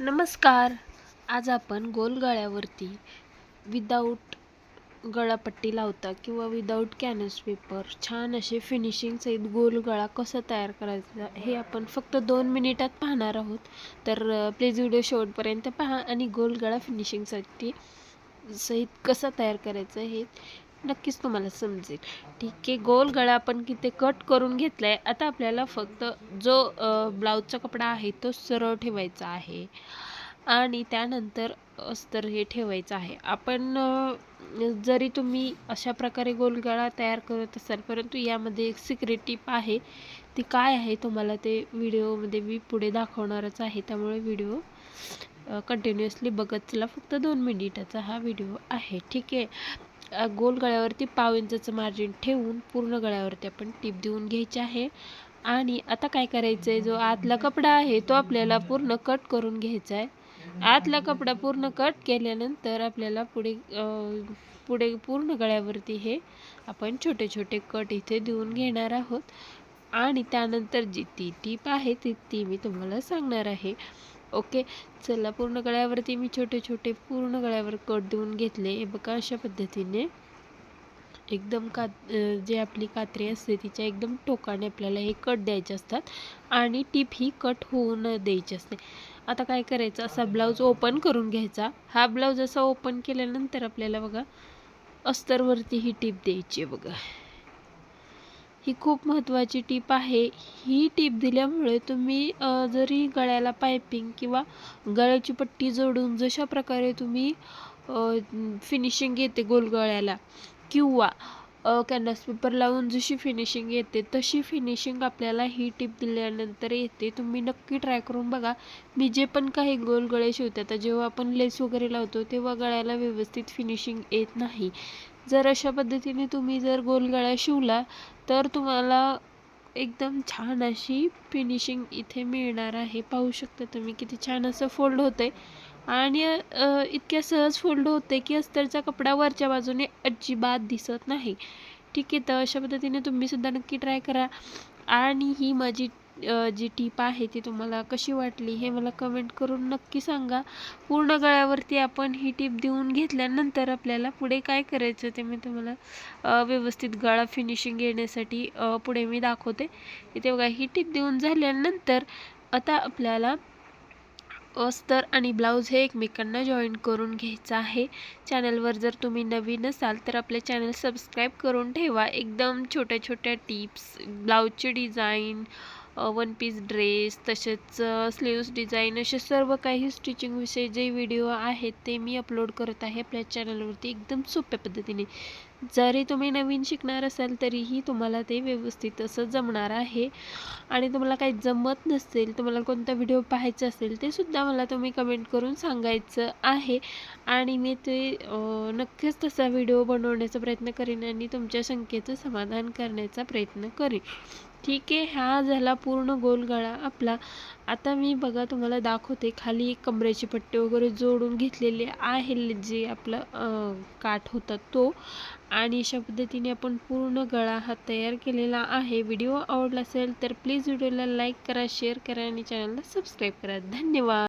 नमस्कार. आज आपण गोल गळ्यावरती विदाऊट गळापट्टी लावता किंवा विदाऊट कॅनस पेपर छान असे फिनिशिंगसहित गोल गळा कसा तयार करायचा हे आपण फक्त दोन मिनिटात पाहणार आहोत. तर प्लीज व्हिडिओ शेवटपर्यंत पहा आणि गोल गळा फिनिशिंगसाठी सहित कसा तयार करायचा हे नक्कीच तुम्हाला समजेल. ठीक आहे गोल गळा आपण किती कट करून घेतला आहे आता आपल्याला फक्त जो ब्लाऊजचा कपडा आहे तो सरळ ठेवायचा आहे. आणि त्यानंतर अस्तर हे ठेवायचं आहे. आपण जरी तुम्ही अशा प्रकारे गोल गळा तयार करत असाल परंतु यामध्ये एक सिक्रेट टिप आहे. ती काय आहे तुम्हाला ते व्हिडिओमध्ये मी पुढे दाखवणारच आहे. त्यामुळे व्हिडिओ कंटिन्युअसली बघत चला. फक्त दोन मिनिटाचा हा व्हिडिओ आहे. ठीक आहे. गोल गळ्यावरती पाव इंचाचं मार्जिन ठेवून पूर्ण गळ्यावरती आपण टीप देऊन घ्यायची आहे. आणि आता काय करायचं आहे जो आतला कपडा आहे तो आपल्याला पूर्ण कट करून घ्यायचा आहे. आतला कपडा पूर्ण कट केल्यानंतर आपल्याला पुढे पुढे पूर्ण गळ्यावरती हे आपण छोटे छोटे कट इथे देऊन घेणार आहोत. आणि त्यानंतर जी ती टीप आहे ती ती मी तुम्हाला सांगणार आहे. ओके. चला पूर्ण गळ्यावरती मी छोटे छोटे पूर्ण गळ्यावर कट देऊन घेतले. हे बघा अशा पद्धतीने एकदम का जे आपली कात्री असते तिच्या एकदम टोकाने आपल्याला हे कट द्यायचे असतात आणि टीप ही कट होऊ न द्यायची असते. आता काय करायचं? असा ब्लाऊज ओपन करून घ्यायचा. हा ब्लाऊज असा ओपन केल्यानंतर आपल्याला बघा अस्तरवरती ही टीप द्यायची आहे बघा. ही खूप महत्त्वाची टीप आहे. ही टीप दिल्यामुळे तुम्ही जरी गळ्याला पायपिंग किंवा गळ्याची पट्टी जोडून जशा प्रकारे तुम्ही फिनिशिंग येते गोल गळ्याला किंवा कॅनव्हास पेपर लावून जशी फिनिशिंग येते तशी फिनिशिंग आपल्याला ही टीप दिल्यानंतर येते. तुम्ही नक्की ट्राय करून बघा. मी जे पण काही गोल गळे शिवते आता जेव्हा आपण लेस वगैरे लावतो तेव्हा गळ्याला व्यवस्थित फिनिशिंग येत नाही. जर अशा पद्धतीने तुम्ही जर गोल गळा शिवला तर तुम्हाला एकदम छान अशी फिनिशिंग इथे मिळणार आहे. पाहू शकता तुम्ही किती छान असं फोल्ड होते आणि इतक्या सहज फोल्ड होते की अस्तरचा कपडा वरच्या बाजूने अजिबात दिसत नाही. ठीक आहे तर अशा पद्धतीने तुम्हीसुद्धा नक्की ट्राय करा. आणि ही माझी जी टीप आहे ती तुम्हाला कशी वाटली हे मला कमेंट करून नक्की सांगा. पूर्ण गळ्यावरती आपण ही टीप देऊन घेतल्यानंतर आपल्याला पुढे काय करायचं ते मी तुम्हाला व्यवस्थित गळा फिनिशिंग येण्यासाठी पुढे मी दाखवते. इथे बघा ही टीप देऊन झाल्यानंतर आता आपल्याला अस्तर आणि ब्लाऊज हे एकमेकांना जॉईन करून घ्यायचं आहे. चॅनलवर जर तुम्ही नवीन असाल तर आपले चॅनल सबस्क्राईब करून ठेवा. एकदम छोट्या छोट्या टिप्स ब्लाऊजचे डिझाईन वन पीस ड्रेस तसेच स्लीव्स डिझाईन असे सर्व काही स्टिचिंगविषयी जे व्हिडिओ आहेत ते मी अपलोड करत आहे आपल्या चॅनलवरती एकदम सोप्या पद्धतीने. जरी तुम्ही नवीन शिकणार असाल तरीही तुम्हाला ते व्यवस्थित असं जमणार आहे. आणि तुम्हाला काही जमत नसेल तुम्हाला कोणता व्हिडिओ पाहायचा असेल ते सुद्धा मला तुम्ही कमेंट करून सांगायचं आहे. आणि मी ते नक्कीच तसा व्हिडिओ बनवण्याचा प्रयत्न करेन आणि तुमच्या शंकेचं समाधान करण्याचा प्रयत्न करेन. ठीक आहे हा झाला पूर्ण गोल गळा आपला. आता मी बघा तुम्हाला दाखवते खाली एक कमरेची पट्टी वगैरे जोडून घेतलेली आहे जे आपलं काठ होता तो. आणि अशा पद्धतीने आपण पूर्ण गळा हा तयार केलेला आहे. व्हिडिओ आवडला असेल तर प्लीज व्हिडिओला लाईक करा शेअर करा आणि चॅनलला सबस्क्राईब करा. धन्यवाद.